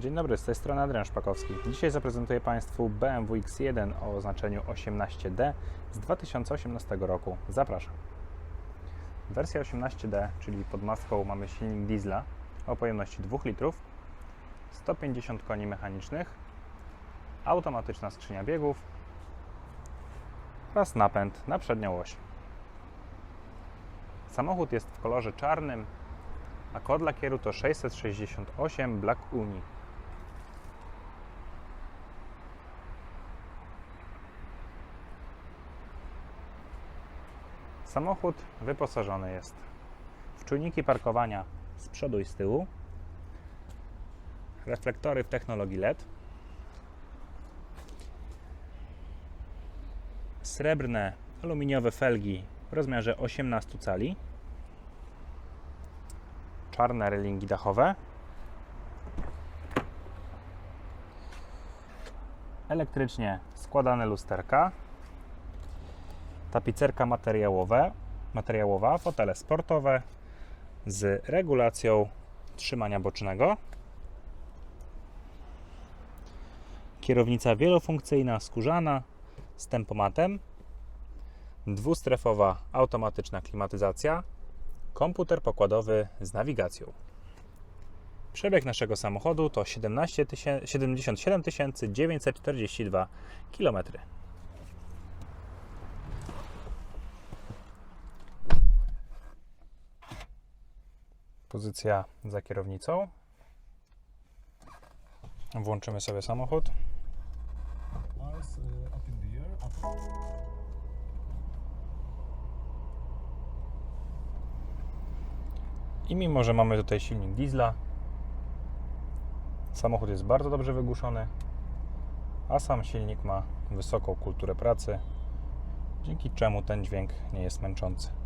Dzień dobry, z tej strony Adrian Szpakowski. Dzisiaj zaprezentuję Państwu BMW X1 o oznaczeniu 18D z 2018 roku. Zapraszam. Wersja 18D, czyli pod maską mamy silnik diesla o pojemności 2 litrów, 150 koni mechanicznych, automatyczna skrzynia biegów oraz napęd na przednią oś. Samochód jest w kolorze czarnym, a kod lakieru to 668 Black Uni. Samochód wyposażony jest w czujniki parkowania z przodu i z tyłu, reflektory w technologii LED, srebrne aluminiowe felgi w rozmiarze 18 cali, czarne relingi dachowe, elektrycznie składane lusterka, tapicerka materiałowe, materiałowa, fotele sportowe z regulacją trzymania bocznego, kierownica wielofunkcyjna skórzana z tempomatem, dwustrefowa automatyczna klimatyzacja, komputer pokładowy z nawigacją. Przebieg naszego samochodu to 17 tysię- 77 942 km. Pozycja za kierownicą. Włączymy sobie samochód. Up. I mimo, że mamy tutaj silnik diesla, samochód jest bardzo dobrze wygłuszony, a sam silnik ma wysoką kulturę pracy, dzięki czemu ten dźwięk nie jest męczący.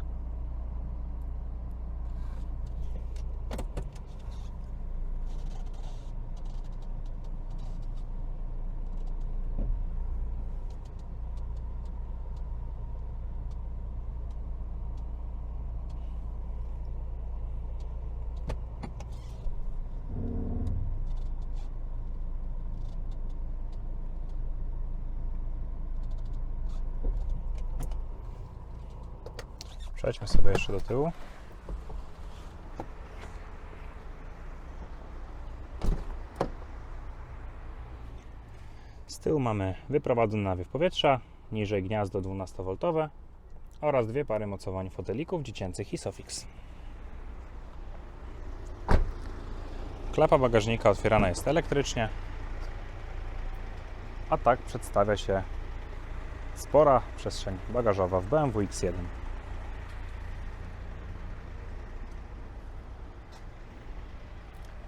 Przejdźmy sobie jeszcze do tyłu. Z tyłu mamy wyprowadzony nawiew powietrza, niżej gniazdo 12V oraz dwie pary mocowań fotelików dziecięcych Isofix. Klapa bagażnika otwierana jest elektrycznie, a tak przedstawia się spora przestrzeń bagażowa w BMW X1.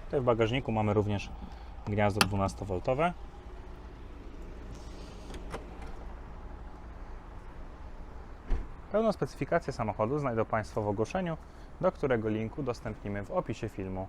Tutaj w bagażniku mamy również gniazdo 12V. Pełną specyfikację samochodu znajdą Państwo w ogłoszeniu, do którego linku udostępnimy w opisie filmu.